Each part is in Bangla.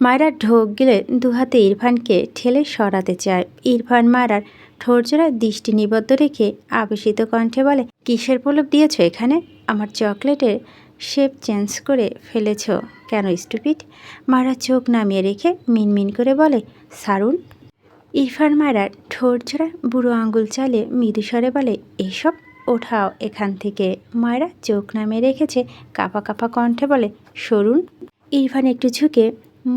মায়রা ঢোক গেলে দুহাতে ইরফানকে ঠেলে সরাতে চায়। ইরফান মায়রার ঠোরজোড়া দৃষ্টি নিবদ্ধ রেখে আবেশিত কণ্ঠে বলে, কিসের প্রলোভ দিয়েছ এখানে? আমার চকলেটের শেপ চেঞ্জ করে ফেলেছ কেন, স্টুপিড? মারা চোখ নামিয়ে রেখে মিনমিন করে বলে, সারুন? ইরফান মারার ঠোরজোড়া বুড়ো আঙ্গুল চালিয়ে মৃদুস্বরে বলে, এসব ওঠাও এখান থেকে। মায়েরা চোখ নামিয়ে রেখেছে কাপা কাপা কণ্ঠে বলে, সরুন? ইরফান একটু ঝুঁকে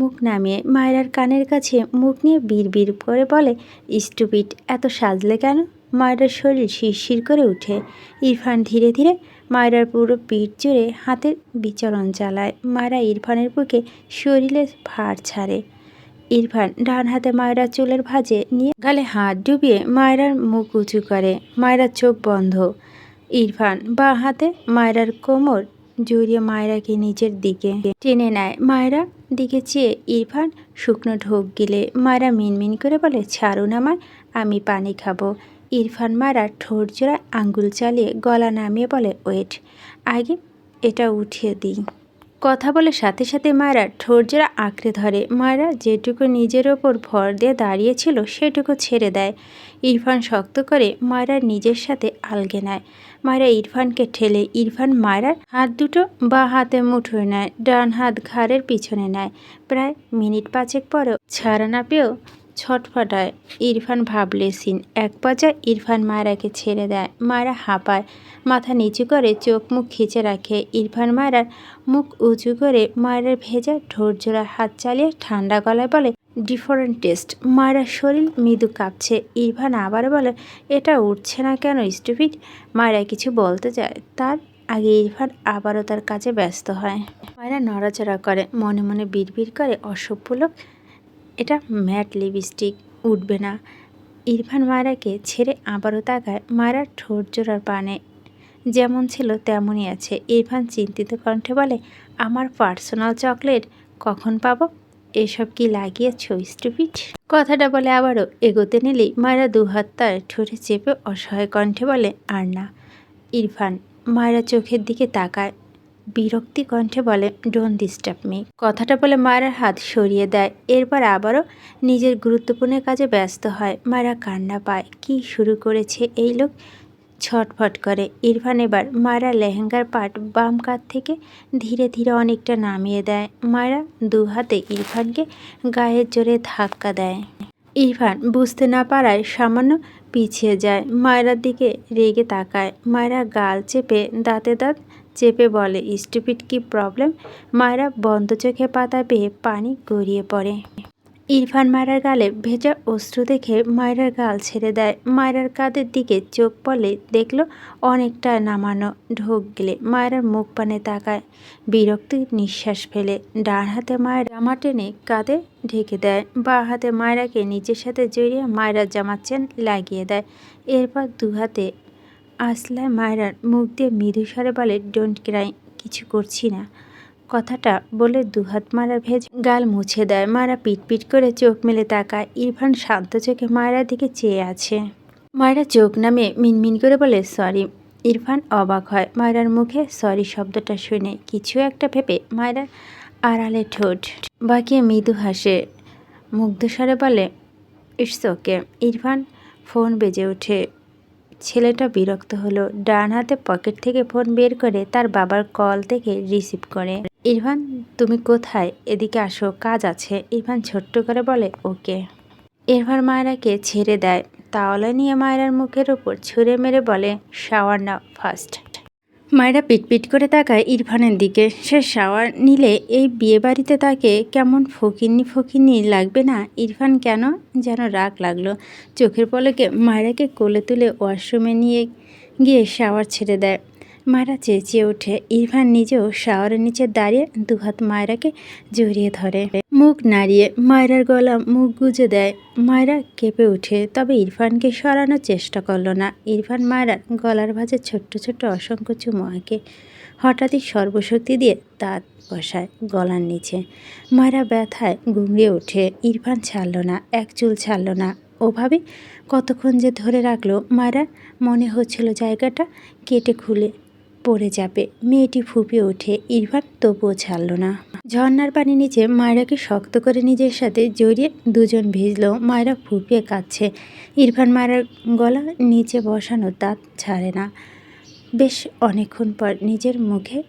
মুখ নামিয়ে মায়রার কানের কাছে মুখ নিয়ে বিড় করে বলে স্টুপিট এত সাজলে কেন? মায়রার শরীর শিরশির করে উঠে ইরফান ধীরে ধীরে মায়রার পুরো পিঠ জুড়ে হাতের বিচরণ চালায়। মায়রা ইরফানের বুকে শরীরে ভার ছাড়ে। ইরফান ডান হাতে মায়রার চুলের ভাজে নিয়ে গালে হাত ডুবিয়ে মায়রার মুখ উঁচু করে। মায়রার চোখ বন্ধ। ইরফান বা হাতে মায়রার কোমর জড়িয়ে মায়রাকে নিজের দিকে টেনে নেয়। মায়রা দিকে চেয়ে ইরফান শুকনো ঢোক গিলে, মায়রা মিনমিন করে বলে, ছাড়ুন আমায়, আমি পানি খাব। ইরফান মারা ঠোঁট জোড়া আঙ্গুল চালিয়ে গলা নামিয়ে বলে, ওয়েট, আগে এটা উঠিয়ে দিই। কথা বলে সাথে সাথে মায়েরা ঠোঁট জোড়া আঁকড়ে ধরে। মায়েরা যেটুকু নিজের ওপর ভর দিয়ে দাঁড়িয়েছিল সেটুকু ছেড়ে দেয়। ইরফান শক্ত করে মায়েরার নিজের সাথে আলগে নেয় মায়েরা ইরফানকে ঠেলে ইরফান মায়েরার হাত দুটো বা হাতে মুঠোয় নেয়, ডান হাত ঘাড়ের পিছনে নেয়। প্রায় মিনিট পাঁচেক পরেও ছাড়া না পেয়েও ছটফটায় ইরফান ভাবলে সিন। এক পর্যায়ে ইরফান মায়েরাকে ছেড়ে দেয় মায়েরা হাঁপায়, মাথা নিচু করে চোখ মুখ খিচে রাখে। ইরফান মায়েরার মুখ উঁচু করে মায়েরার ভেজা ঠোঁট জোড়া হাত চালিয়ে ঠান্ডা গলায় বলে ডিফারেন্ট টেস্ট মায়েরার শরীর মৃদু কাঁপছে। ইরফান আবার বলে, এটা উঠছে না কেন, স্টুপিড? মায়েরা কিছু বলতে চায় তার আগে ইরফান আবারও তার কাজে ব্যস্ত হয়। মায়েরা নড়াচড়া করে, মনে মনে বিড়বিড় করে, অসভ্য লোক, এটা ম্যাট লিপস্টিক, উঠবে না। ইরফান মায়রাকে ছেড়ে আবারও তাকায়। মায়রার ঠোঁট জোড়ার পানে, যেমন ছিল, তেমনই আছে। ইরফান চিন্তিত কণ্ঠে বলে, আমার পার্সোনাল চকলেট কখন পাবো? এসব কি লাগিয়েছ স্টুপিট কথাটা বলে আবারও এগোতে নিলেই মায়েরা দুহাত তার ঠোঁটে চেপে অসহায় কণ্ঠে বলে, আর না। ইরফান মায়েরা চোখের দিকে তাকায়, বিরক্তি কণ্ঠে বলে ডোন্ট ডিস্টার্ব মি কথাটা বলে মায়ের হাত সরিয়ে দেয়, এরপর আবারও নিজের গুরুত্বপূর্ণ কাজে ব্যস্ত হয়। মায়েরা কান্না পায়, কি শুরু করেছে এই লোক? ছটফট করে। ইরফান এবার মায়েরা লেহেঙ্গার পাট বাম কাত থেকে ধীরে ধীরে অনেকটা নামিয়ে দেয়। মায়েরা দু হাতে ইরফানকে গায়ের জোরে ধাক্কা দেয়। ইরফান বুঝতে না পারায় সামান্য পিছিয়ে যায়। মায়েরার দিকে রেগে তাকায়। মায়েরা গাল চেপে, দাঁতে দাঁত চেপে বলে, স্টুপিড, কি প্রবলেম? মায়েরা বন্ধ চোখে পাতা পেয়ে পানি গড়িয়ে পড়ে। ইরফান মায়ের গালে ভেজা অস্ত্র দেখে মায়েরার গাল ছেড়ে দেয়। মায়েরার কাদের দিকে চোখ পড়লে দেখল অনেকটা নামানো ঢোক গেলে মায়েরার মুখ পানে তাকায়। বিরক্তি নিঃশ্বাস ফেলে। ডান হাতে মায়ের জামা টেনে কাঁধে ঢেকে দেয়। বা হাতে মায়েরাকে নিজের সাথে জড়িয়ে মায়েরার জামার চেন লাগিয়ে দেয়। এরপর দু হাতে আসলায় মায়রার মুখ দিয়ে মৃদু স্বরে বলে ডোন্ট ক্রাই কিছু করছি না। কথাটা বলে দুহাত মারা ভেজ গাল মুছে দেয়। মারা পিটপিট করে চোখ মেলে তাকায়। ইরফান শান্ত চোখে মায়েরার দিকে চেয়ে আছে। মায়েরা চোখ নামে মিনমিন করে বলে, সরি। ইরফান অবাক হয়। মায়েরার মুখে সরি শব্দটা শুনে কিছু একটা ভেবে মায়েরার আড়ালে ঠোঁট বাকিয়ে মৃদু হাসে। মুগ্ধস্বরে বলে, ইটস ওকে। ইরফান ফোন বেজে ওঠে। ছেলেটা বিরক্ত হলো। ডান হাতে পকেট থেকে ফোন বের করে তার বাবার কল থেকে রিসিভ করে। ইরফান, তুমি কোথায়? এদিকে আসো, কাজ আছে। ইরফান ছোট্ট করে বলে, ওকে। ইরফান মায়েরাকে ছেড়ে দেয়। তাওলা নিয়ে মায়েরার মুখের ওপর ছুঁড়ে মেরে বলে শাওয়ার না ফার্স্ট মায়েরা পিটপিট করে তাকায় ইরফানের দিকে। সে শাওয়ার নিলে এই বিয়ে বাড়িতে তাকে কেমন ফকিন্নি ফকিন্নি লাগবে না? ইরফান কেন যেন রাগ লাগল। চোখের পলকে মায়েরাকে কোলে তুলে ওয়াশরুমে নিয়ে গিয়ে শাওয়ার ছেড়ে দেয়। মায়েরা চেঁচিয়ে ওঠে। ইরফান নিজেও শাওয়ারের নিচে দাঁড়িয়ে দুহাত মায়েরাকে জড়িয়ে ধরে। মুখ নাড়িয়ে মায়েরার গলা মুখ গুজে দেয়। মায়েরা কেঁপে ওঠে, তবে ইরফানকে সরানোর চেষ্টা করল না। ইরফান মায়েরার গলার ভাজে ছোট্ট ছোট্ট অসংখ্য চুমো হঠাৎই সর্বশক্তি দিয়ে দাঁত বসায় গলার নিচে। মায়েরা ব্যথায় গুঙড়িয়ে ওঠে। ইরফান ছাড়ল না, এক চুল ছাড়ল না। ওভাবে কতক্ষণ যে ধরে রাখল, মায়েরা মনে হচ্ছিল জায়গাটা কেটে খুলে পড়ে যাবে। মেয়েটি ফুপিয়ে ওঠে। ইরফান তবুও ছাড়ল না। ঝর্নার পানি নিচে মায়রাকে শক্ত করে নিজের সাথে জড়িয়ে দুজন ভিজলেও মায়রা ফুপিয়ে কাঁদছে। ইরফান মায়ের গলা নিচে বসানো দাঁত ছাড়ে না। বেশ অনেকক্ষণ পর নিজের মুখে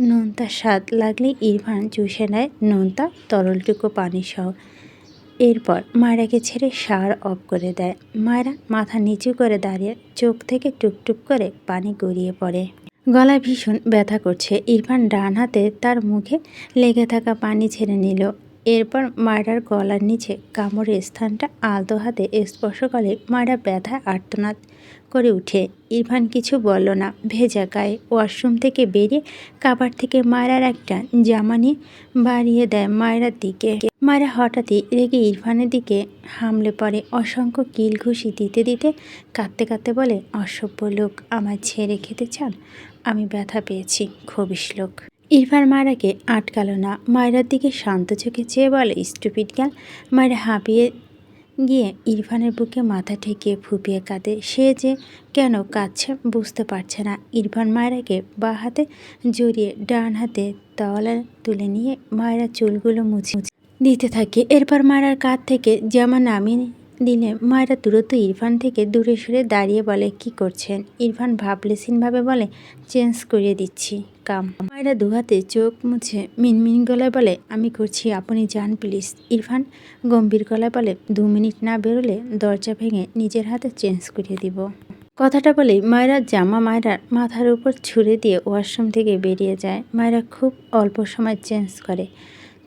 নোনতা স্বাদ লাগলে ইরফান চুষে নেয়। নোনতা তরলটুকু পানি সহ। এরপর মায়রাকে ছেড়ে সার অফ করে দেয়। মায়রা মাথা নিচু করে দাঁড়িয়ে চোখ থেকে টুকটুক করে পানি গড়িয়ে পড়ে। গলায় ভীষণ ব্যথা করছে। ইরফান ডান হাতে তার মুখে লেগে থাকা পানি ছেড়ে নিল। এরপর মায়রার গলার নিচে কামড়ের স্থানটা আলতো হাতে স্পর্শ করে মায়রা ব্যথায় আর্তনাদ করে উঠে ইরফান কিছু বলল না। ভেজা গায়ে ওয়াশরুম থেকে বেরিয়ে কাবার থেকে মায়রার একটা জামা নিয়ে বাড়িয়ে দেয় মায়রার দিকে। মায়েরা হঠাৎই রেগে ইরফানের দিকে হামলে পড়ে। অসংখ্য কিল ঘুষি দিতে দিতে কাঁদতে কাঁদতে বলে, অসভ্য লোক, আমার ছেড়ে খেতে চান? আমি ব্যথা পেয়েছি খবিস লোক ইরফান মায়রাকে আটকালো না। মায়রার দিকে শান্ত চোখে চেয়ে বলে, স্টুপিড গাল মায়েরা হাঁপিয়ে গিয়ে ইরফানের বুকে মাথা ঠেকিয়ে ফুপিয়ে কাঁদে। সে যে কেন কাঁদছে বুঝতে পারছে না। ইরফান মায়েরাকে বা হাতে জড়িয়ে ডান হাতে তওয়ালা তুলে নিয়ে মায়েরা চুলগুলো মুছে দিতে থাকে। এরপর মায়ের কাঁধ থেকে জামা নামিয়ে দিলে মায়েরা দূরত্ব ইরফান থেকে দূরে সরে দাঁড়িয়ে বলে, কি করছেন? ইরফান ভাবলেসিনভাবে বলে, চেঞ্জ করিয়ে দিচ্ছি, কাম। মায়েরা দুহাতে চোখ মুছে মিনমিন গলায় বলে, আমি করছি, আপনি যান প্লিজ। ইরফান গম্ভীর গলায় বলে, দু মিনিট না বেরোলে দরজা ভেঙে নিজের হাতে চেঞ্জ করিয়ে দিব। কথাটা বলে মায়েরা জামা মায়েরার মাথার উপর ছুঁড়ে দিয়ে ওয়াশরুম থেকে বেরিয়ে যায়। মায়েরা খুব অল্প সময় চেঞ্জ করে।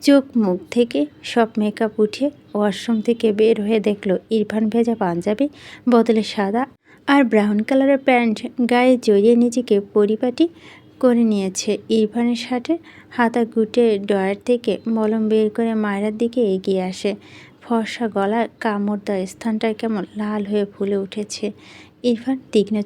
চোখ মুখ থেকে সব মেকআপ উঠে ওয়াশরুম থেকে বের হয়ে দেখল ইরফান ভেজা পাঞ্জাবি, বদলে সাদা আর ব্রাউন কালারের প্যান্ট। গায়ে জড়িয়ে নিজেকে পরিপাটি করে নিয়েছে ইরফানের শার্টে। হাতা গুটে ডয়ার থেকে মলম বের করে মায়েরার দিকে এগিয়ে আসে। ফর্সা গলায় কামড় দেওয়া স্থানটা কেমন লাল হয়ে ফুলে উঠেছে। ইরফান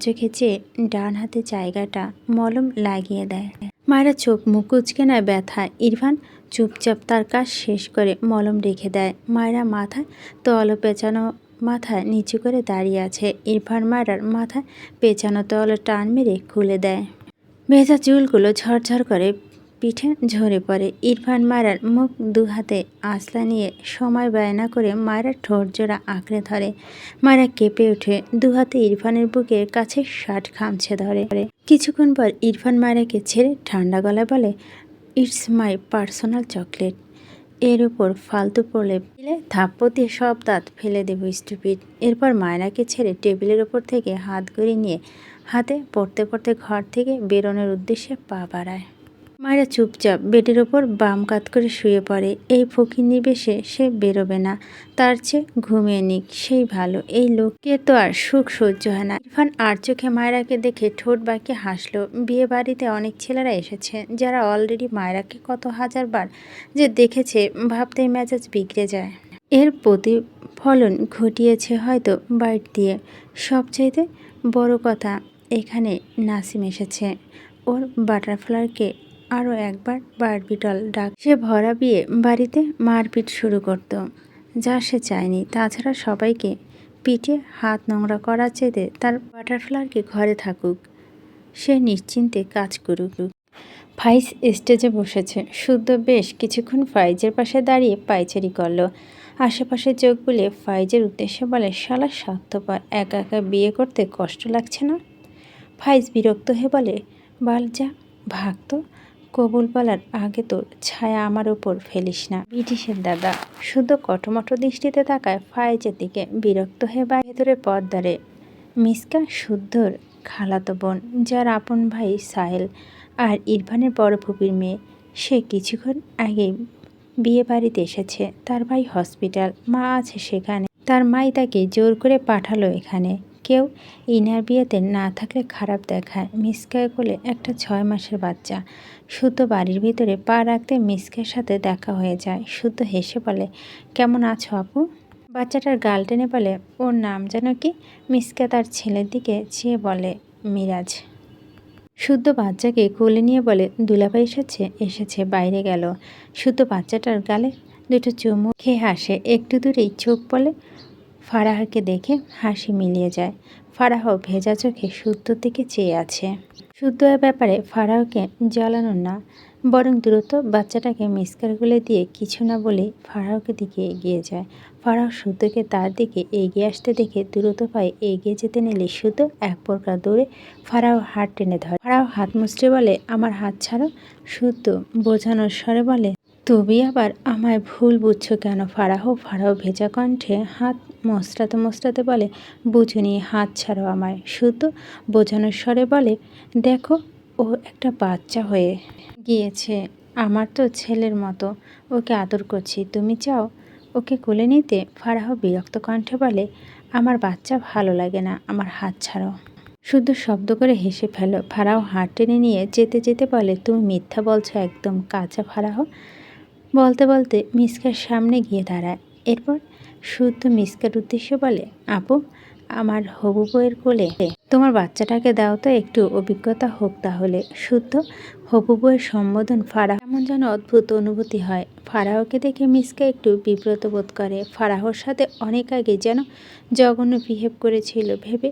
চোখে চেয়ে ডান হাতে জায়গাটা মলম লাগিয়ে দেয়। মায়েরা চোখ মুখ কুচকে নেয় ব্যথা ইরফান চুপচাপ তার কাজ শেষ করে মলম রেখে দেয়। মায়েরা মাথায় তল পেঁচানো মাথা নিচু করে দাঁড়িয়ে আছে। ইরফান মায়েরার মাথা পেঁচানো তল টান মেরে খুলে দেয়। ভেজা চুলগুলো ঝরঝর করে পিঠে ঝরে পড়ে। ইরফান মায়েরার মুখ দু হাতে আঁচলা নিয়ে সময় ব্যয় না করে মায়েরার ঠোঁট জোড়া আঁকড়ে ধরে। মায়েরা কেঁপে ওঠে দু হাতে ইরফানের বুকের কাছে শার্ট খামছে ধরে। কিছুক্ষণ পর ইরফান মায়েরাকে ছেড়ে ঠান্ডা গলায় বলে, ইটস মাই পার্সোনাল চকলেট। এর উপর ফালতু পড়লে ফেলে থাপ্পো দিয়ে সব দাঁত ফেলে দেবো, স্টুপিড। এরপর মায়নাকে ছেড়ে টেবিলের ওপর থেকে হাত ঘুরে নিয়ে হাতে পড়তে পড়তে ঘর থেকে বেরোনোর উদ্দেশ্যে পা বাড়ায়। মায়েরা চুপচাপ বেডের ওপর বাম কাত করে শুয়ে পড়ে। এই ফকির নিবেশে সে বেরোবে না। তার চেয়ে ঘুমিয়ে নিক, সেই ভালো। এই লোককে তো আর সুখ সহ্য হয় না। ইরফান আর চোখে মায়েরাকে দেখে ঠোঁট বাঁকিয়ে হাসলো। বিয়ে বাড়িতে অনেক ছেলেরা এসেছে, যারা অলরেডি মায়রাকে কত হাজার বার যে দেখেছে, ভাবতেই মেজাজ বিগড়ে যায়। এর প্রতিফলন ঘটিয়েছে হয়তো বাইট দিয়ে। সবচাইতে বড় কথা, এখানে নাসিম এসেছে। ওর বাটারফ্লাইকে আরও একবার বারবিটল ডাক। সে ভরা বিয়ে বাড়িতে মারপিট শুরু করত। যা সে চায়নি। তাছাড়া সবাইকে পিঠে হাত নোংরা করার চেয়ে তার বাটারফ্লাইকে ঘরে থাকুক। সে নিশ্চিন্তে কাজ করুক। ফাইজ স্টেজে বসেছে। শুদ্ধ বেশ কিছুক্ষণ ফাইজের পাশে দাঁড়িয়ে পাইচারি করল। আশেপাশে চোখ বুলিয়ে ফাইজের উদ্দেশ্যে বলে, শালা স্বার্থপর, একা একা বিয়ে করতে কষ্ট লাগছে না? ফাইজ বিরক্ত হয়ে বলে, বাল, যা ভাগতো কবুল বলার আগে তোর ছায়া আমার ওপর ফেলিস না। ব্রিটিশের দাদা শুধু কটমট দৃষ্টিতে তাকায় ফায়েজের দিকে বিরক্ত হয়ে বা ভেতরে পথ ধরে। মিসকা শুদ্ধর খালাতো বোন, যার আপন ভাই সাহেল আর ইরফানের বড় ফুপির মেয়ে, সে কিছুক্ষণ আগে বিয়ে বাড়িতে এসেছে। তার ভাই হসপিটাল, মা আছে সেখানে। তার মাই তাকে জোর করে পাঠালো এখানে। কেউ ইনার বিয়েতে না থাকলে খারাপ দেখায়। মিসকায় কোলে একটা ছয় মাসের বাচ্চা। শুদ্ধ বাড়ির ভিতরে পা রাখতে মিসকের সাথে দেখা হয়ে যায়। শুদ্ধ হেসে বলে, কেমন আছো আপু? বাচ্চাটার গাল টেনে বলে, ওর নাম যেন কি? মিসকা তার ছেলের দিকে চেয়ে বলে, মিরাজ। শুদ্ধ বাচ্চাকে কোলে নিয়ে বলে, দুলাভাই এসেছে এসেছে, বাইরে গেল। শুদ্ধ বাচ্চাটার গালে দুটো চুমু খেয়ে হাসে। একটু দূরেই চোখ বলে ফারাহকে দেখে হাসি মিলিয়ে যায়। ফারাহ ভেজা চোখে শুদ্ধর দিকে চেয়ে আছে। শুদ্ধ ব্যাপারে ফারাহকে জ্বালানো না, বরং দ্রুত বাচ্চাটাকে মিসকার গুলে দিয়ে কিছু না বলে ফারাহকে দিকে এগিয়ে যায়। ফারাও শুদ্ধকে তার দিকে এগিয়ে আসতে দেখে দ্রুত পায়ে এগিয়ে যেতে নিলে শুদ্ধ এক প্রকার দৌড়ে ফারাও হাত টেনে ধরে। ফারাও হাত মুচড়ে বলে, আমার হাত ছাড়ো। শুদ্ধ বোঝানোর স্বরে বলে তুমি আবার আমায় ভুল বুঝছ কেন? ফারাহ ফারাহ ভেজা কণ্ঠে হাত মশরাতে মশরাতে বলে, বুঝুনি, হাত ছাড়ো আমায়। শুধু বোঝানোর স্বরে বলে, দেখো, ও একটা বাচ্চা হয়ে গিয়েছে, আমার তো ছেলের মতো, ওকে আদর করছি, তুমি চাও ওকে কোলে নিতে? ফারাহ বিরক্ত কণ্ঠে বলে, আমার বাচ্চা ভালো লাগে না, আমার হাত ছাড়ো। শুধু শব্দ করে হেসে ফেলো। ফারাও হাত টেনে নিয়ে যেতে যেতে বলে, তুমি মিথ্যা বলছো একদম কাঁচা ফারাহ। বলতে বলতে মিসকার সামনে গিয়ে দাঁড়ায়। এরপর শুদ্ধ মিসকার উদ্দেশ্য বলে, আপু, আমার হবু বইয়ের কোলে তোমার বাচ্চাটাকে দাও তো, একটু অভিজ্ঞতা হোক তাহলে। শুদ্ধ হবু বইয়ের সম্বোধন ফারাহ এমন যেন অদ্ভুত অনুভূতি হয়। ফারাহকে দেখে মিসকা একটু বিব্রত বোধ করে। ফারাহর সাথে অনেক আগে যেন জঘন্য বিহেভ করেছিল ভেবে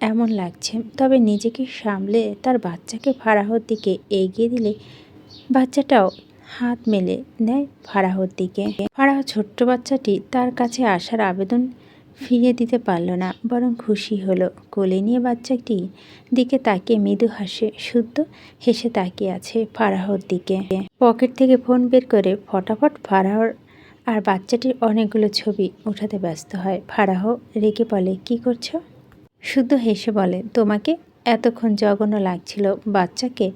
এমন লাগছে। তবে নিজেকে সামলে তার বাচ্চাকে ফারাহর দিকে এগিয়ে দিলে বাচ্চাটাও হাত মেলে নেয় ফারাহর দিকে। ফারাহ ছোট্ট বাচ্চাটি তার কাছে আসার আবেদন ফিরিয়ে দিতে পারল না, বরং খুশি হলো। কোলে নিয়ে বাচ্চাটি দিকে তাকিয়ে মৃদু হাসে, শুদ্ধ হেসে তাকিয়ে আছে ফারাহর দিকে। পকেট থেকে ফোন বের করে ফটাফট ফারাহর আর বাচ্চাটির অনেকগুলো ছবি উঠাতে ব্যস্ত হয়। ফারাহ রেগে বলে, কি করছ? শুদ্ধ হেসে বলে, তোমাকে এতক্ষণ জঘন্য লাগছিল বাচ্চাকে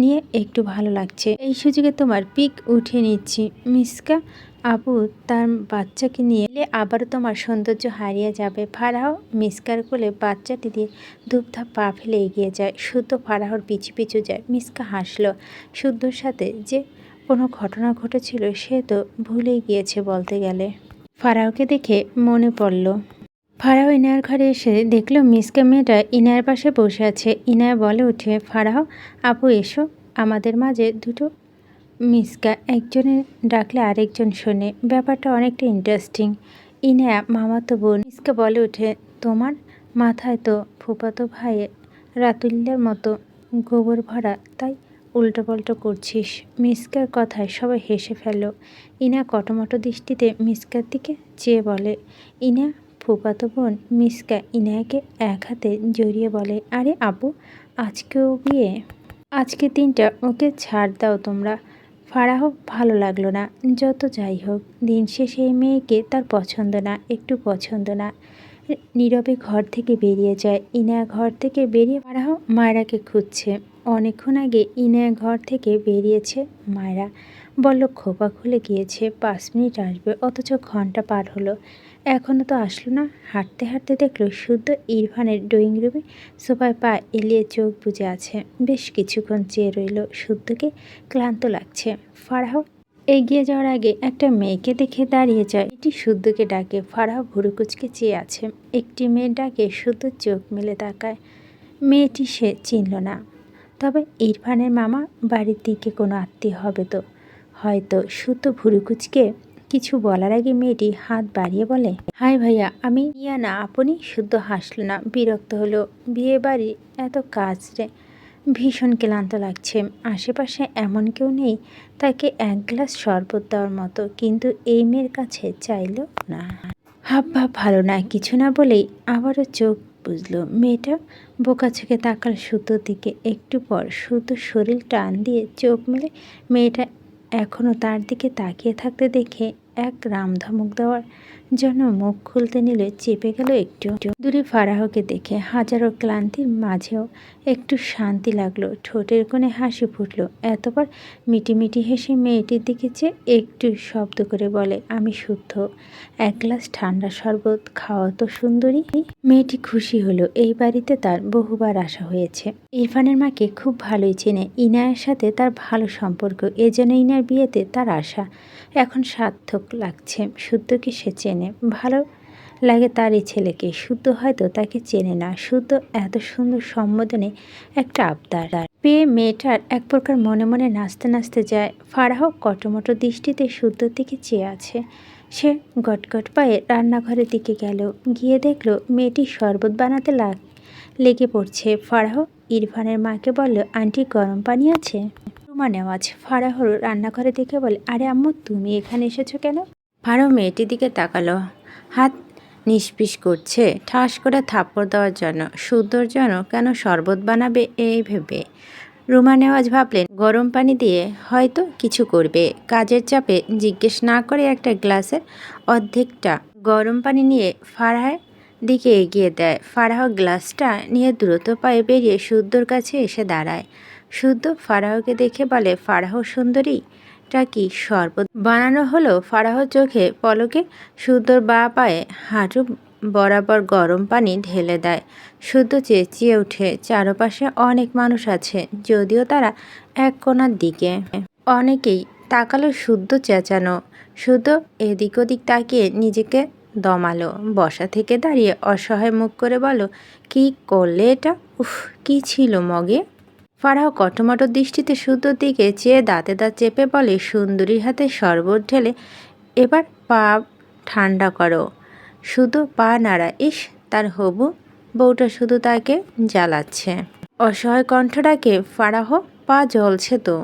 নিয়ে একটু ভালো লাগছে। এই সুযোগে তোমার পিক উঠিয়ে নিচ্ছি। মিসকা, আপু, তার বাচ্চাকে নিয়ে এলে আবারও তোমার সৌন্দর্য হারিয়ে যাবে। ফারাহ মিসকার কোলে বাচ্চাটি দিয়ে ধূপধাপ পা ফেলে এগিয়ে যায়। শুদ্ধ ফারাহর পিছু পিছু যায়। মিসকা হাসলো। শুদ্ধর সাথে যে কোনো ঘটনা ঘটেছিল সে তো ভুলেই গিয়েছে বলতে গেলে। ফারাহকে দেখে মনে পড়ল। ফারাহ ইনার ঘরে এসে দেখল মিসকে মেয়েটা ইনার পাশে বসে আছে। ইনায়া বলে উঠে ফারাহ, আপু, এসো। আমাদের মাঝে দুটো মিসকা একজনে ডাকলে আরেকজন শোনে। ব্যাপারটা অনেকটা ইন্টারেস্টিং ইনায়া মামাতো বোন, মিসকা বলে উঠে তোমার মাথায় তো ফুপাতো ভাইয়ের রাতুল্যার মতো গোবর ভরা, তাই উল্টোপাল্টো করছিস। মিসকার কথায় সবাই হেসে ফেলো ইনা কটমটো দৃষ্টিতে মিসকার দিকে চেয়ে বলে, ইনা ফুপাতো বোন মিসকা ইনায়াকে এক হাতে জড়িয়ে বলে, আরে আপু আজকেও বিয়ে? আজকে দিনটা ওকে ছাড় দাও তোমরা। ফারাহ ভালো লাগল না। যত যাই হোক, দিন শেষে এই মেয়েকে তার পছন্দ না, একটু পছন্দ না। নীরবে ঘর থেকে বেরিয়ে যায়। ইনায়া ঘর থেকে বেরিয়ে ফারাহ মায়রাকে খুঁজছে। অনেকক্ষণ আগে ইনায়া ঘর থেকে বেরিয়েছে মায়রা। বলল, খোপা খুলে গিয়েছে, পাঁচ মিনিট আসবে, অথচ ঘণ্টা পার হলো। এখনও তো আসলো না। হাঁটতে হাঁটতে দেখল শুদ্ধ ইরফানের ড্রয়িং রুমে সোফায় পা এলিয়ে চোখ বুঝে আছে। বেশ কিছুক্ষণ চেয়ে রইল শুদ্ধকে। ক্লান্ত লাগছে। ফারাহ এগিয়ে যাওয়ার আগে একটা মেয়েকে দেখে দাঁড়িয়ে যায়। এটি শুদ্ধকে ডাকে। ফারাহ ভুরুকুচকে চেয়ে আছে। একটি মেয়ে ডাকে, শুদ্ধ চোখ মেলে তাকায়। মেয়েটি সে চিনল না। তবে ইরফানের মামা বাড়ির দিকে কোনো আত্মীয় হবে তো? হয়তো শুদ্ধ ভুরুকুচকে কিছু বলার আগে মেয়েটি হাত বাড়িয়ে বলে হাই ভাইয়া, আমি ইয়া না, আপনি শুদ্ধ হাসলো না, বিরক্ত হলো। বিয়ে বাড়ি, এত কাজ রে। ভীষণ ক্লান্ত লাগছে। আশেপাশে এমন কেউ নেই, তাকে এক গ্লাস শরবত দেওয়ার মতো, কিন্তু এই মেয়ের কাছে চাইল না। হাব ভাব ভালো না, কিছু না বলেই আবারও চোখ বুঝলো মেয়েটা বোকা চোখে তাকাল সুতোর দিকে। একটু পর সুতো শরীর টান দিয়ে চোখ মেলে মেয়েটা এখনও তার দিকে তাকিয়ে থাকতে দেখে এক রাম ধমক দেওয়ার জন্য মুখ খুলতে নিলে চেপে গেল একটু। দূরে ফারাহকে দেখে হাজারো ক্লান্তির মাঝেও একটু শান্তি লাগল। ঠোঁটের কোণে হাসি ফুটলো। এতবার মিটিমিটি হেসে মেয়েটির দিকে চেয়ে একটু শব্দ করে বলে, আমি শুদ্ধ। এক গ্লাস ঠান্ডা শরবত খাওয়া তো সুন্দরী। মেয়েটি খুশি হলো। এই বাড়িতে তার বহুবার আসা হয়েছে। ইরফানের মাকে খুব ভালোই চেনে। ইনায়ের সাথে তার ভালো সম্পর্ক। এজন্য ইনার বিয়েতে তার আশা এখন সার্থক লাগছে। শুদ্ধকে সে চেনে। ভালো লাগে তার এই ছেলেকে। শুদ্ধ হয়তো তাকে চেনে না। শুদ্ধ এত সুন্দর সম্বোধনে একটা আবদার। পেয়ে মেয়েটার এক প্রকার মনে মনে নাচতে নাচতে যায়। ফারাহ কটমটো দৃষ্টিতে শুদ্ধর দিকে চেয়ে আছে। সে গটগট পায়ে রান্নাঘরের দিকে গেল। গিয়ে দেখল মেয়েটি শরবত বানাতে লাগ লেগে পড়ছে। ফারাহ ইরফানের মাকে বলল, আন্টি, গরম পানি আছে? রুমা নেওয়াজ ফারাহর রান্নাঘরে দেখে বলে, আরে আম্মু, তুমি এখানে এসেছ কেন? ফারাহ মেয়েটির দিকে তাকালো। হাত নিষ্পিস করছে, ঠাস করে থাপ্পড় দেওয়ার জন্য। সুন্দর জন্য কেন শরবত বানাবে এই ভেবে। রুমা নেওয়াজ ভাবলেন, গরম পানি দিয়ে হয়তো কিছু করবে। কাজের চাপে জিজ্ঞেস না করে একটা গ্লাসের অর্ধেকটা গরম পানি নিয়ে ফারাহের দিকে এগিয়ে দেয়। ফারাহ গ্লাসটা নিয়ে দ্রুত পায়ে বেরিয়ে শুদ্ধর কাছে এসে দাঁড়ায়। শুদ্ধ ফারাহকে দেখে বলে, ফারাহ সুন্দরী? টা কি শরবত? বানানো হলো ফারাহ চোখে, পলকে শুদ্ধর বা পায়ে হাঁটু বরাবর গরম পানি ঢেলে দেয়। শুদ্ধ চেঁচিয়ে ওঠে, চারপাশে অনেক মানুষ আছে, যদিও তারা এক কোণার দিকে। অনেকেই তাকালো শুদ্ধ চেঁচানো, শুদ্ধ এদিক ওদিক তাকিয়ে নিজেকে দমালো। বসা থেকে দাঁড়িয়ে অসহায় মুখ করে বলো, কি করলে এটা? উফ, কি ছিল মগে? ফারাহ কটমটো দৃষ্টিতে শুদ্ধর দিকে চেয়ে দাঁতে দাঁত চেপে বলে, সুন্দরীর হাতে শরবত ঢেলে এবার পা ঠান্ডা করো। শুধু পা নাড়া। ইস, তার হবু বউটা শুধু তাকে জ্বালাচ্ছে। অসহায় কণ্ঠটাকে ফারাহ পা জ্বলছে তো।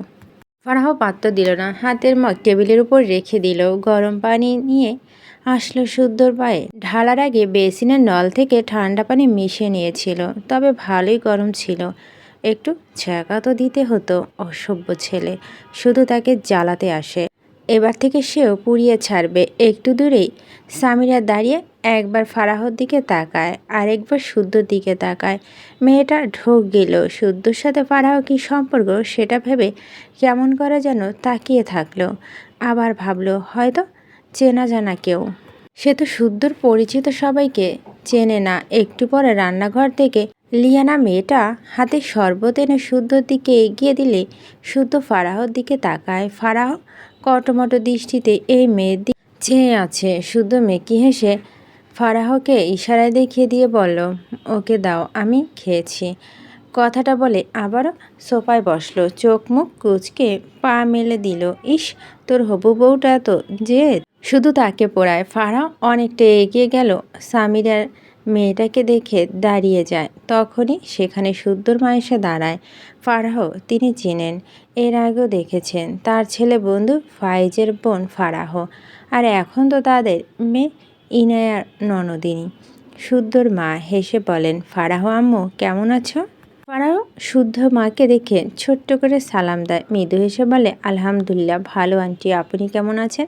ফারাহ পাত্র দিল না। হাতের মগ টেবিলের উপর রেখে দিল। গরম পানি নিয়ে আসলো শুদ্ধর পায়ে। ঢালার আগে বেসিনের নল থেকে ঠান্ডা পানি মিশিয়ে নিয়েছিল। তবে ভালোই গরম ছিল। একটু ছ্যাঁকা তো দিতে হতো, অসভ্য ছেলে। শুধু তাকে জ্বালাতে আসে। এবার থেকে সেও পুড়িয়ে ছাড়বে। একটু দূরেই সামিরা দাঁড়িয়ে একবার ফারাহর দিকে তাকায়, আরেকবার শুদ্ধর দিকে তাকায়। মেয়েটা ঢোক গেল। শুদ্ধর সাথে ফারাহ কী সম্পর্ক সেটা ভেবে কেমন করে যেন তাকিয়ে থাকল। আবার ভাবলো, হয়তো চেনা জানা কেউ। সে তো শুদ্ধর পরিচিত সবাইকে চেনে না। একটু পরে রান্নাঘর থেকে লিয়ানা মেয়েটা হাতে শরবত এনে শুদ্ধর দিকে এগিয়ে দিলে শুদ্ধ ফারাহর দিকে তাকায়। ফারাহ কটমট দৃষ্টিতে এই মেয়ের দিকে চেয়ে আছে। শুদ্ধ মেকি হেসে ফারাহকে ইশারায় দেখিয়ে দিয়ে বলল, ওকে দাও, আমি খেয়েছি। কথাটা বলে আবারও সোফায় বসল। চোখ মুখ কুচকে পা মেলে দিল। ইস, তোর হবু বউটা তো যে? শুধু তাকে পড়ায়। ফারাহ অনেকটা এগিয়ে গেল। সামিরার মেয়েটাকে দেখে দাঁড়িয়ে যায়। তখনই সেখানে শুদ্ধর মা এসে দাঁড়ায়। ফারাহ তিনি চিনেন। এর আগেও দেখেছেন। তার ছেলে বন্ধু ফাইজের বোন ফারাহ। আর এখন তো তাদের মেয়ে ইনায়ার ননদিনী। শুদ্ধর মা হেসে বলেন, ফারাহ আম্মু, কেমন আছো? ফারাহ শুদ্ধ মাকে দেখে ছোট্ট করে সালাম দেয়। মৃদু হেসে বলে, আলহামদুলিল্লাহ, ভালো আন্টি, আপনি কেমন আছেন?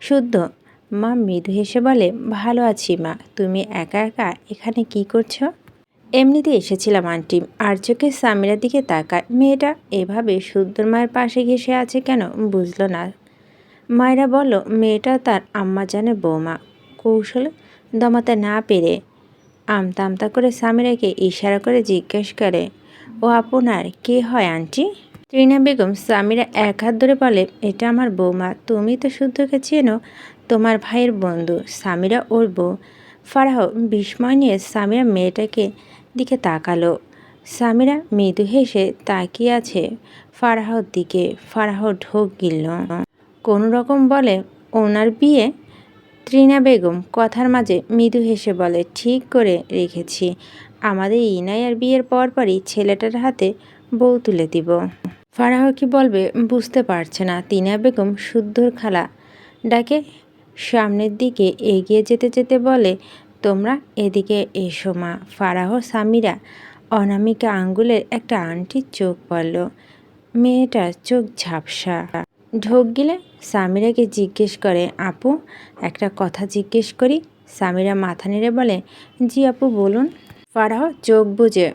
শুদ্ধ মা মৃদু হেসে বলে, ভালো আছি মা, তুমি একা একা এখানে কি করছ? এমনিতে এসেছিলাম, আন্টি। আর চোখে সামিরার দিকে তাকায়। মেয়েটা এভাবে শুদ্ধর মায়ের পাশে ঘেসে আছে কেন বুঝলো না। মায়েরা বলল, মেয়েটা তার আম্মা জানে বৌমা। কৌশল দমাতে না পেরে আমতা আমতা করে সামিরাকে ইশারা করে জিজ্ঞেস করে, ও আপনার কে হয় আন্টি? ত্রিনা বেগম সামিরা এক হাত ধরে বলে, এটা আমার বৌমা, তুমি তো শুদ্ধকে চেনো তোমার ভাইয়ের বন্ধু সামিরা ওর বউ। ফারাহ বিস্ময় নিয়ে সামিরা মেয়েটাকে দিকে তাকালো। সামিরা মৃদু হেসে তাকিয়ে আছে ফারাহর দিকে। ফারাহ ঢোক গিলল। কোনো রকম বলে, ওনার বিয়ে? ত্রিনা বেগম কথার মাঝে মৃদু হেসে বলে, ঠিক করে রেখেছি। আমাদের ইনায়ার বিয়ের পরপরই ছেলেটার হাতে বউ তুলে দিব। ফারাহ কি বলবে বুঝতে পারছে না। তিনা বেগম শুদ্ধর খালা। ডাকে সামনের দিকে এগিয়ে যেতে যেতে বলে, তোমরা এদিকে এসো মা। ফারাহ সামিরা অনামিকা আঙ্গুলের একটা আংটির চোখ পড়ল। মেয়েটার চোখ ঝাপসা। ঢোক গেলে সামিরাকে জিজ্ঞেস করে, আপু, একটা কথা জিজ্ঞেস করি? সামিরা মাথা নেড়ে বলে, জি আপু, বলুন। ফারাহ চোখ বুঝে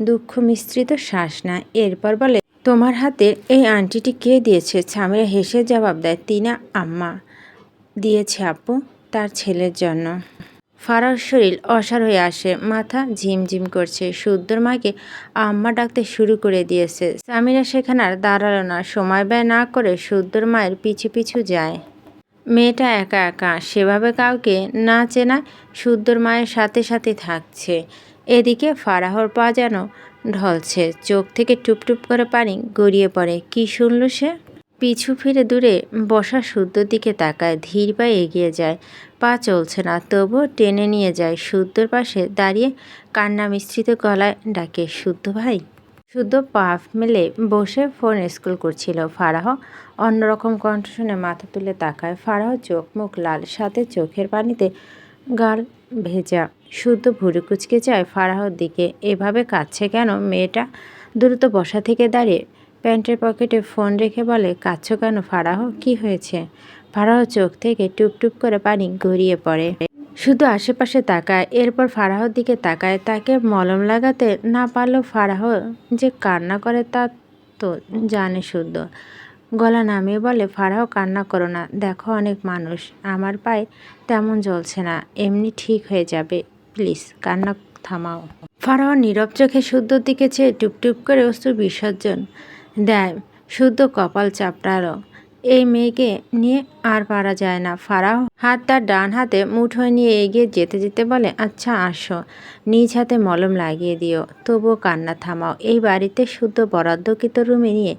দুঃখ মিশ্রিত শ্বাস না এরপর বলে, তোমার হাতে এই আন্টিটি কে দিয়েছে? সামিরা হেসে জবাব দেয়, তিনা আম্মা। দিয়েছে আপু, তার ছেলের জন্য। ফারার শরীর অসার হয়ে আসে, মাথা ঝিমঝিম করছে। শুদ্ধর মাকে আম্মা ডাকতে শুরু করে দিয়েছে। সামিরা সেখানে আর দাঁড়াল না, সময় ব্যয় না করে শুদ্ধর মায়ের পিছু পিছু যায়। মেয়েটা একা একা, সেভাবে কাউকে না চেনা শুদ্ধর মায়ের সাথে সাথে থাকছে। এদিকে ফারাহর পা যেন ঢলছে, চোখ থেকে টুপটুপ করে পানি গড়িয়ে পড়ে। কি শুনল সে? পিছু ফিরে দূরে বসা শুদ্ধর দিকে তাকায়, ধীর পায়ে এগিয়ে যায়। পা চলছে না, তবুও টেনে নিয়ে যায়। শুদ্ধর পাশে দাঁড়িয়ে কান্না মিশ্রিত গলায় ডাকে শুদ্ধ ভাই? শুদ্ধ পাফ মেলে বসে ফোন স্কুল করছিল ফারাহ। অন্যরকম কণ্ঠ শুনে মাথা তুলে তাকায়। ফারাহ চোখ মুখ লাল, সাথে চোখের পানিতে গাল ভেজা। শুদ্ধ ভুরু কুচকে যায় ফারাহর দিকে। এভাবে কাচ্ছে কেন মেয়েটা? দ্রুত বসা থেকে দাঁড়িয়ে প্যান্টের পকেটে ফোন রেখে বলে কাচ্ছ কেন ফারাহ? কি হয়েছে? ফারাহ চোখ থেকে টুপ টুপ করে পানি গড়িয়ে পড়ে। শুধু আশেপাশে তাকায়, এরপর ফারাহর দিকে তাকায়। তাকে মলম লাগাতে না পারলেও ফারাহ যে কান্না করে তা তো জানে শুদ্ধ। গলা নামিয়ে বলে, ফারাহ, কান্না করো না। দেখো অনেক মানুষ। আমার পায়ে তেমন জ্বলছে না। এমনি ঠিক হয়ে যাবে। প্লিজ, কান্না থামাও। ফারাহ নীরব চোখে শুদ্ধর দিকে চেয়ে টুপটুপ করে অস্ত্র বিসর্জন দেয় শুদ্ধ কপাল চাপড়ালো এই মেয়েকে নিয়ে আর পারা যায় না ফারাহ হাত তার ডান হাতে মুঠোয় নিয়ে এগিয়ে যেতে যেতে বলে আচ্ছা আসো। নিজ হাতে মলম লাগিয়ে দিও, তবুও কান্না থামাও। এই বাড়িতে শুদ্ধ বরাদ্দকৃত রুমে নিয়ে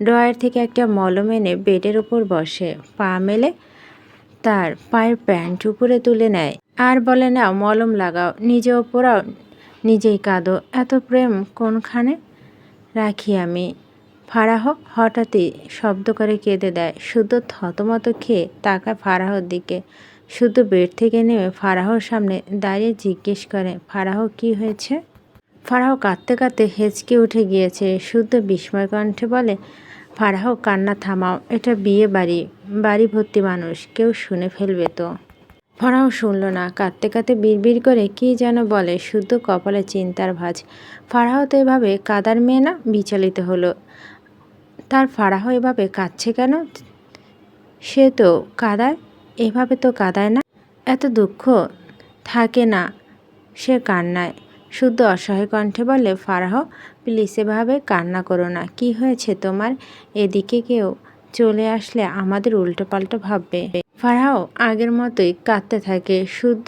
ড্রয়ার থেকে একটা মলম এনে বেডের উপর বসে, পা মেলে তার পায়ের প্যান্ট উপরে তুলে নেয়। আর বলে, নাও, মলম লাগাও, নিজেও পোড়াও, নিজেই কাঁদো। এত প্রেম কোনখানে রাখি আমি? ফারাহ হঠাৎই শব্দ করে কেঁদে দেয়। শুদ্ধ থতমত খেয়ে তাকায় ফারাহর দিকে। শুদ্ধ বেড থেকে নেমে ফারাহর সামনে দাঁড়িয়ে জিজ্ঞেস করে, ফারাহ, কি হয়েছে? ফারাহ কাঁদতে কাঁদতে হেঁচকে উঠে গিয়েছে। শুদ্ধ বিস্ময় কণ্ঠে বলে, ফারাহ, কান্না থামাও, এটা বিয়ে বাড়ি বাড়ি ভর্তি মানুষ, কেউ শুনে ফেলবে তো। ফারাহ শুনল না, কাঁদতে কাঁদতে বিড়বিড় করে কি যেন বলে, শুদ্ধ কপালে চিন্তার ভাঁজ। ফারাহ তো এভাবে কাদার মেয়ে না, বিচলিত হলো। তার ফারাহ এভাবে কাঁদছে কেন? সে তো কাদায়, এভাবে তো কাদায় না। এত দুঃখ থাকে না সে কান্নায়। শুদ্ধ অসহায় কণ্ঠে বলে, ফারাহ, প্লিজ এভাবে কান্না করো না। কি হয়েছে তোমার? এদিকে কেউ চলে আসলে আমাদের উল্টোপাল্টো ভাববে। ফারাহ আগের মতোই কাঁদতে থাকে। শুদ্ধ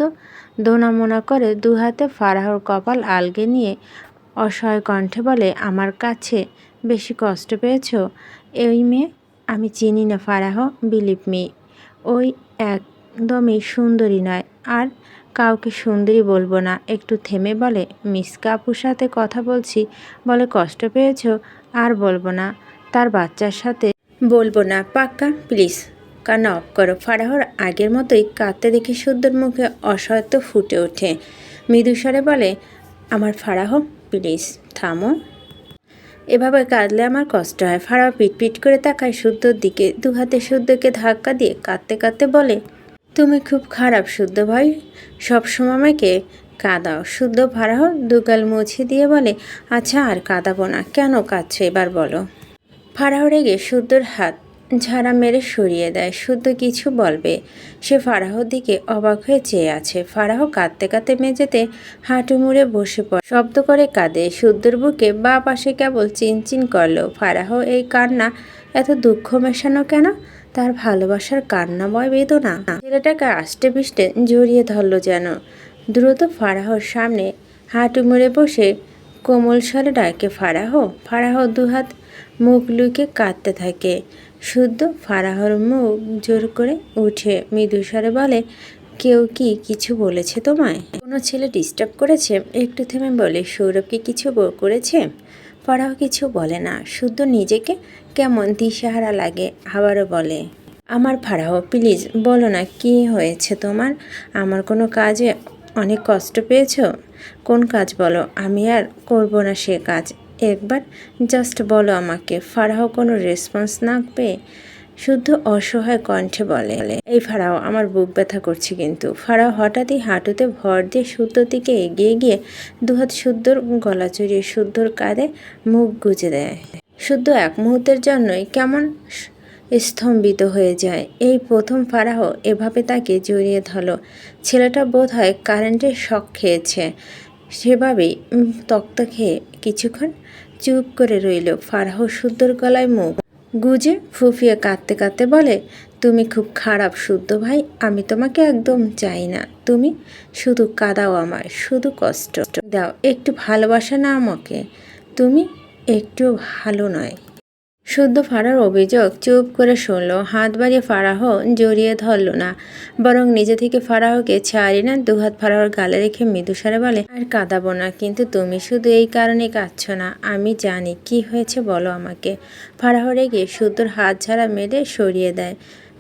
দোনামোনা করে দু হাতে ফারাহর কপাল আলগে নিয়ে অসহায় কণ্ঠে বলে, আমার কাছে বেশি কষ্ট পেয়েছ? এই মেয়ে, আমি চিনি না ফারাহ বিলিভ মি ওই একদমই সুন্দরী নয়, আর কাউকে সুন্দরী বলব না। একটু থেমে বলে, মিস কাপুর সাথে কথা বলছি, বলে কষ্ট পেয়েছ? আর বলব না, তার বাচ্চার সাথে বলব না, পাক্কা? প্লিজ, কান্না অফ করো। ফারাহর আগের মতোই কাঁদতে দেখে শুদ্ধর মুখে অসহায়ত্ব ফুটে ওঠে। মৃদুস্বরে বলে, আমার ফারাহ, প্লিজ, থামো। এভাবে কাঁদলে আমার কষ্ট হয়। ফাড়া পিটপিট করে তাকায় শুদ্ধর দিকে। দু হাতে শুদ্ধকে ধাক্কা দিয়ে কাঁদতে কাঁদতে বলে, তুমি খুব খারাপ শুদ্ধ ভাই। সবসময় আমাকে কাঁদাও। শুদ্ধ ফারাহ দুগাল মুছে দিয়ে বলে আচ্ছা আর কাঁদাবো না। কেন কাঁদছো এবার বলো? ফারাহ রেগে শুদ্ধর হাত ঝাড়া মেরে সরিয়ে দেয়, শুদ্ধ কিছু বলবে। সে ফারাহর দিকে অবাক হয়ে চেয়ে আছে। ফারাহ কাঁদতে কাঁদতে মেঝেতে হাঁটু মুড়ে বসে পড়ে। শব্দ করে কাঁদে। শুদ্ধর বুকে বা পাশে কেবল চিনচিন করল। ফারাহ এই কান্না এত দুঃখ মেশানো কেন? তার ভালোবাসার কান্না বয় বেদনা। ছেলেটাকে আষ্টে পিষ্টে জড়িয়ে ধরলো যেন। দ্রুত ফারাহর সামনে হাঁটু মুড়ে বসে কোমল স্বরে ডাকে, ফারাহ ফারাহ দুহাত মুখ লুকে কাঁদতে থাকে। শুদ্ধ ফারাহর মুখ জোর করে উঠে মৃদুস্বরে বলে, কেউ কি কিছু বলেছে তোমায়? কোনো ছেলে ডিস্টার্ব করেছে? একটু থেমে বলে, সৌরভ কি কিছু করেছে? ফারাহ কিছু বলে না। শুদ্ধ নিজেকে কেমন দিশাহারা লাগে, আবারও বলে, আমার ফারাহ প্লিজ বলো না, কি হয়েছে তোমার? আমার কোনো কাজে অনেক কষ্ট পেয়েছ? কোন কাজ বলো? আমি আর করব না সে কাজ। একবার জাস্ট বলো আমাকে ফারাহ কোনো রেসপন্স না পেয়ে শুদ্ধ অসহায় কণ্ঠে বলে, এই ফারাও আমার বুক ব্যথা করছে কিন্তু। ফারাও হঠাৎই হাঁটুতে ভর দিয়ে শুদ্ধর দিকে এগিয়ে গিয়ে দুহাত শুদ্ধর গলা চড়িয়ে শুদ্ধর কাঁধে মুখ গুজে দেয়। শুদ্ধ এক মুহূর্তের জন্যই কেমন স্তম্ভিত হয়ে যায়। এই প্রথম ফারাহ এভাবে তাকে জড়িয়ে ধরল। ছেলেটা বোধ হয় কারেন্টের শখ খেয়েছে। সেভাবেই তক্ত খেয়ে কিছুক্ষণ চুপ করে রইল। ফারাহ সুদ্দর গলায় মুখ। গুজে ফুফিয়ে কাঁদতে কাঁদতে বলে, তুমি খুব খারাপ শুদ্ধ ভাই, আমি তোমাকে একদম চাই না। তুমি শুধু কাদাও আমার শুধু কষ্ট দাও। একটু ভালোবাসা না আমাকে। তুমি একটু ভালো নয়। শুদ্ধ ফারার অভিযোগ চুপ করে শুনল। হাত বাড়িয়ে ফারাহ জড়িয়ে ধরল না। বরং নিজে থেকে ফারাহকে ছাড়ি না দুহাত ফারাহর গালে রেখে মৃদুসারে বলে, আর কাঁদাবো না। কিন্তু তুমি শুধু এই কারণে কাঁদছ না। আমি জানি। কি হয়েছে বলো আমাকে? ফারাহ রেগে শুদ্ধর হাত ছাড়া মেরে সরিয়ে দেয়।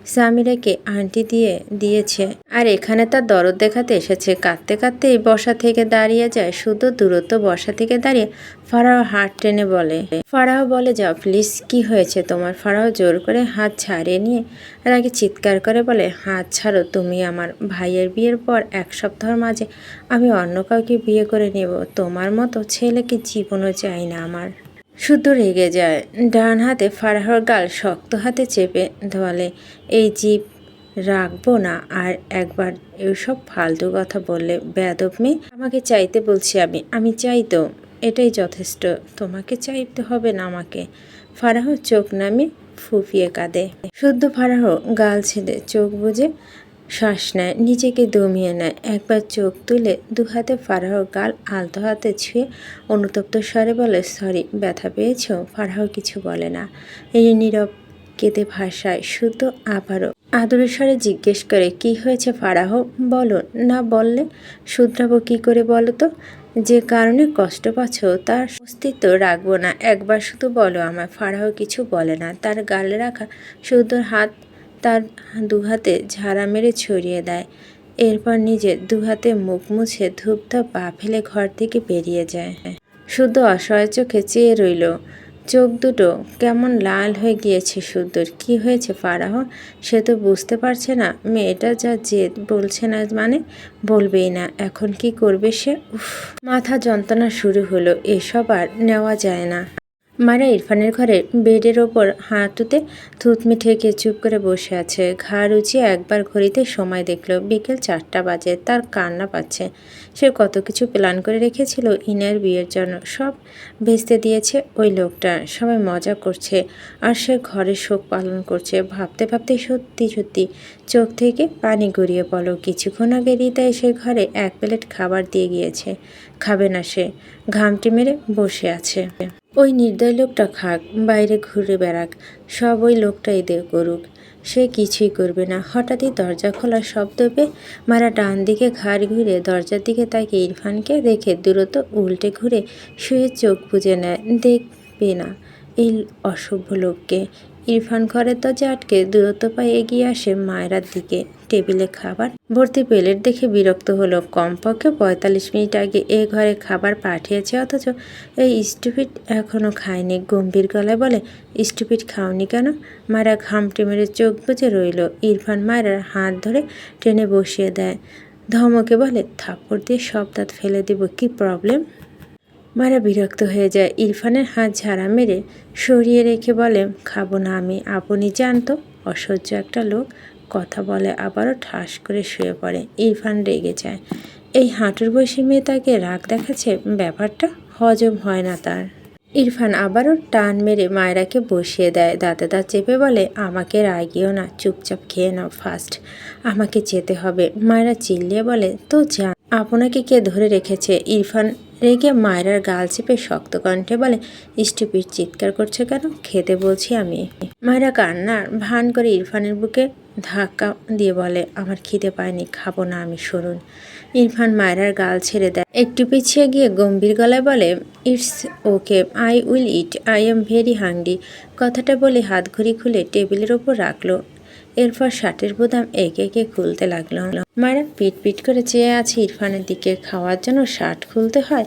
সামিরাকে আন্টি দিয়ে দিয়েছে। আর এখানে তার দরদ দেখাতে এসেছে। কাঁদতে কাঁদতেই বসা থেকে দাঁড়িয়ে যায় শুধু দূরত্ব বসা থেকে দাঁড়িয়ে। ফারাহ হাত টেনে বলে, ফারাহ, বলে যাও প্লিজ, কি হয়েছে তোমার? ফারাহ জোর করে হাত ছাড়িয়ে নিয়ে আর আগে চিৎকার করে বলে, হাত ছাড়ো, তুমি আমার ভাইয়ের বিয়ের পর এক সপ্তাহের মাঝে আমি অন্য কাউকে বিয়ে করে নেব। তোমার মতো ছেলেকে জীবনও চাই না আমার। শুদ্ধ রেগে যায়। ডান হাতে ফারাহর গাল শক্ত হাতে চেপে ধোয়ালে, এই জীব, রাখব না। আর একবার এসব ফালতু কথা বললে বেয়াদব মেয়ে, আমাকে চাইতে বলছি আমি আমি চাই তো, এটাই যথেষ্ট, তোমাকে চাইতে হবে না আমাকে। ফারাহ চোখ নামে ফুপিয়ে কাঁদে। শুদ্ধ ফারাহ গাল ছেড়ে চোখ বুঝে শ্বাস নেয়, নিজেকে দমিয়ে নেয়। একবার চোখ তুলে দু হাতে ফারাহ গাল আলতো হাতে ছুঁয়ে অনুতপ্ত স্বরে বলে, সরি, ব্যথা পেয়েছ? ফারাহ কিছু বলে না। এই নীরব কেঁদে ভাষায় শুদ্ধ আবারও আদরের স্বরে জিজ্ঞেস করে, কি হয়েছে ফারাহ? বলো না বললে শুধরাবো কি করে বলো তো? যে কারণে কষ্ট পাচ্ছ তার অস্তিত্ব রাখব না। একবার শুধু বলো আমার ফারাহ কিছু বলে না। তার গালে রাখা শুদ্ধর হাত তার দুহাতে ঝাড়া মেরে ছড়িয়ে দেয়। এরপর নিজে দুহাতে মুখ মুছে ধূপধাপ পা ফেলে ঘর থেকে বেরিয়ে যায়। শুদ্ধ অসহায় চোখে চেয়ে রইল, চোখ দুটো কেমন লাল হয়ে গিয়েছে শুদ্ধর কি হয়েছে ফারাহ? সে তো বুঝতে পারছে না, মেয়েটা যা জেদ বলছে না মানে বলবেই না, এখন কি করবে সে? উফ, মাথা যন্ত্রণা শুরু হলো, এসব আর নেওয়া যায় না। মারা ইরফানের ঘরে বেডের ওপর হাঁটুতে থুতমি ঠেকে চুপ করে বসে আছে। ঘাড় উঁচিয়ে একবার ঘড়িতে সময় দেখল, বিকেল চারটা বাজে, তার কান্না পাচ্ছে। সে কত কিছু প্ল্যান করে রেখেছিল ইনার বিয়ের জন্য, সব বেচতে দিয়েছে ওই লোকটা, সবাই মজা করছে, আর সে ঘরে শোক পালন করছে। ভাবতে ভাবতে সত্যি সত্যি চোখ থেকে পানি গড়িয়ে পড়ো কিছুক্ষণ আগে রিতা এসে ঘরে এক প্লেট খাবার দিয়ে গিয়েছে, খাবে না সে। ঘামটি মেরে বসে আছে। ওই নির্দয় লোকটা খাক, বাইরে ঘুরে বেড়াক সব ওই লোকটাই দে করুক। সে কিছুই করবে না। হঠাৎই দরজা খোলার শব্দ পেয়ে মারা ডান দিকে ঘাড় ঘুরে দরজার দিকে তাকে ইরফানকে দেখে দূরত উল্টে ঘুরে শুয়ে চোখ বুজে নেয়। দেখবে না এই অসভ্য লোককে। ইরফান ঘরের দরজা আটকে দূরত্ব পায়ে এগিয়ে আসে মায়েরার দিকে। টেবিলে খাবার, ভর্তি প্লেট দেখে বিরক্ত হলো। কমপক্ষে পঁয়তাল্লিশ মিনিট আগে এ ঘরে খাবার পাঠিয়েছে অথচ এই স্টুপিট এখনও খায়নি। গম্ভীর গলায় বলে স্টুপিট খাওনি কেন? মায়েরা ঘামটি মেরে চোখ বুঝে রইল। ইরফান মায়েরার হাত ধরে ট্রেনে বসিয়ে দেয়। ধমকে বলে, থাপ্পড় দিয়ে সব দাঁত ফেলে দেব, কি প্রবলেম? মারা বিরক্ত হয়ে যায়। ইরফানের হাত ঝাড়া মেরে সরিয়ে রেখে বলে, খাব না আমি, আপনি জানতো অসহ্য একটা লোক কথা বলে, আবারও ঠাস করে শুয়ে পড়ে। ইরফান রেগে যায়। এই হাঁটুর বয়সী মেয়ে তাকে রাগ দেখাচ্ছে? ব্যাপারটা হজম হয় না তার। ইরফান আবারও টান মেরে মায়রাকে বসিয়ে দেয়। দাঁতে দাঁত চেপে বলে, আমাকে রাগিও না, চুপচাপ খেয়ে নাও ফার্স্ট আমাকে যেতে হবে। মায়রা চিল্লিয়ে বলে, তো যা আপনাকে কে ধরে রেখেছে? ইরফান রেগে মায়রার গাল চেপে শক্ত কণ্ঠে বলে স্টুপির চিৎকার করছে কেন? খেতে বলছি আমি। মায়রা কান্নার ভান করে ইরফানের বুকে ধাক্কা দিয়ে বলে, আমার খিদে পায়নি, খাব না আমি শুনুন ইরফান মায়রার গাল ছেড়ে দেয়। একটু পিছিয়ে গিয়ে গম্ভীর গলায় বলে, it's okay, I will eat, I am very hungry. কথাটা বলে হাত ঘড়ি খুলে টেবিলের ওপর রাখল। এরপর শার্টের বোতাম একে একে খুলতে লাগল। মায়েরা পিট পিট করে চেয়ে আছে ইরফানের দিকে। খাওয়ার জন্য শার্ট খুলতে হয়।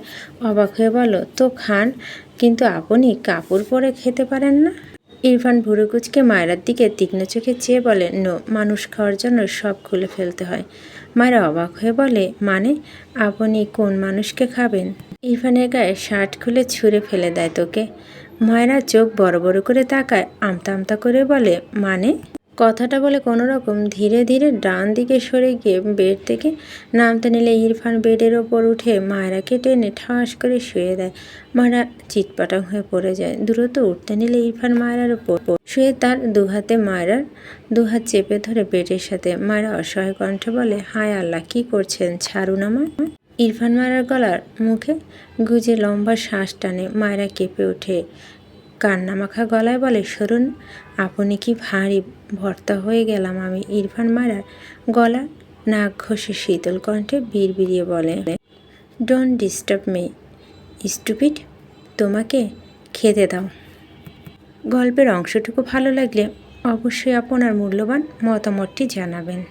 অবাক হয়ে বলো তো খান, কিন্তু আপনি কাপড় পরে খেতে পারেন না? ইরফান ভুরুকুচকে মায়ের দিকে তীক্ষ্ণ চোখে চেয়ে বলে, নো, মানুষ খাওয়ার জন্য সব খুলে ফেলতে হয়। মায়েরা অবাক হয়ে বলে মানে? আপনি কোন মানুষকে খাবেন? ইরফানের গায়ে শার্ট খুলে ছুঁড়ে ফেলে দেয় তোকে। মায়েরা চোখ বড় বড় করে তাকায়, আমতা আমতা করে বলে মানে? কথাটা বলে কোনো রকম ধীরে ধীরে ডান দিকে সরে গিয়ে বেড থেকে নামতে নিলে ইরফান বেডের ওপর উঠে মায়রাকে টেনে ঠাস করে শুয়ে দেয়। মায়েরা চিটপাটাং হয়ে পড়ে যায়। দ্রুত উঠতে নিলে ইরফান মায়েরার ওপর শুয়ে তার দুহাতে মায়েরার দুহাত চেপে ধরে বেডের সাথে। মায়েরা অসহায় কণ্ঠে বলে, হায় আল্লাহ, কি করছেন? ছাড়ুন আমার ইরফান মায়েরার গলার মুখে গুজে লম্বা শ্বাস টানে। মায়েরা কেঁপে ওঠে। কান্নামাখা গলায় বলে, সরুন আপনি কি ভারী ভর্তা হয়ে গেলাম আমি? ইরফান মারার গলা নাক ঘষে শীতল কণ্ঠে বিড়বিড়িয়ে বলে ডোন্ট ডিস্টার্ব মি স্টুপিড তোমাকে খেতে দাও। গল্পের অংশটুকু ভালো লাগলে অবশ্যই আপনার মূল্যবান মতামতটি জানাবেন।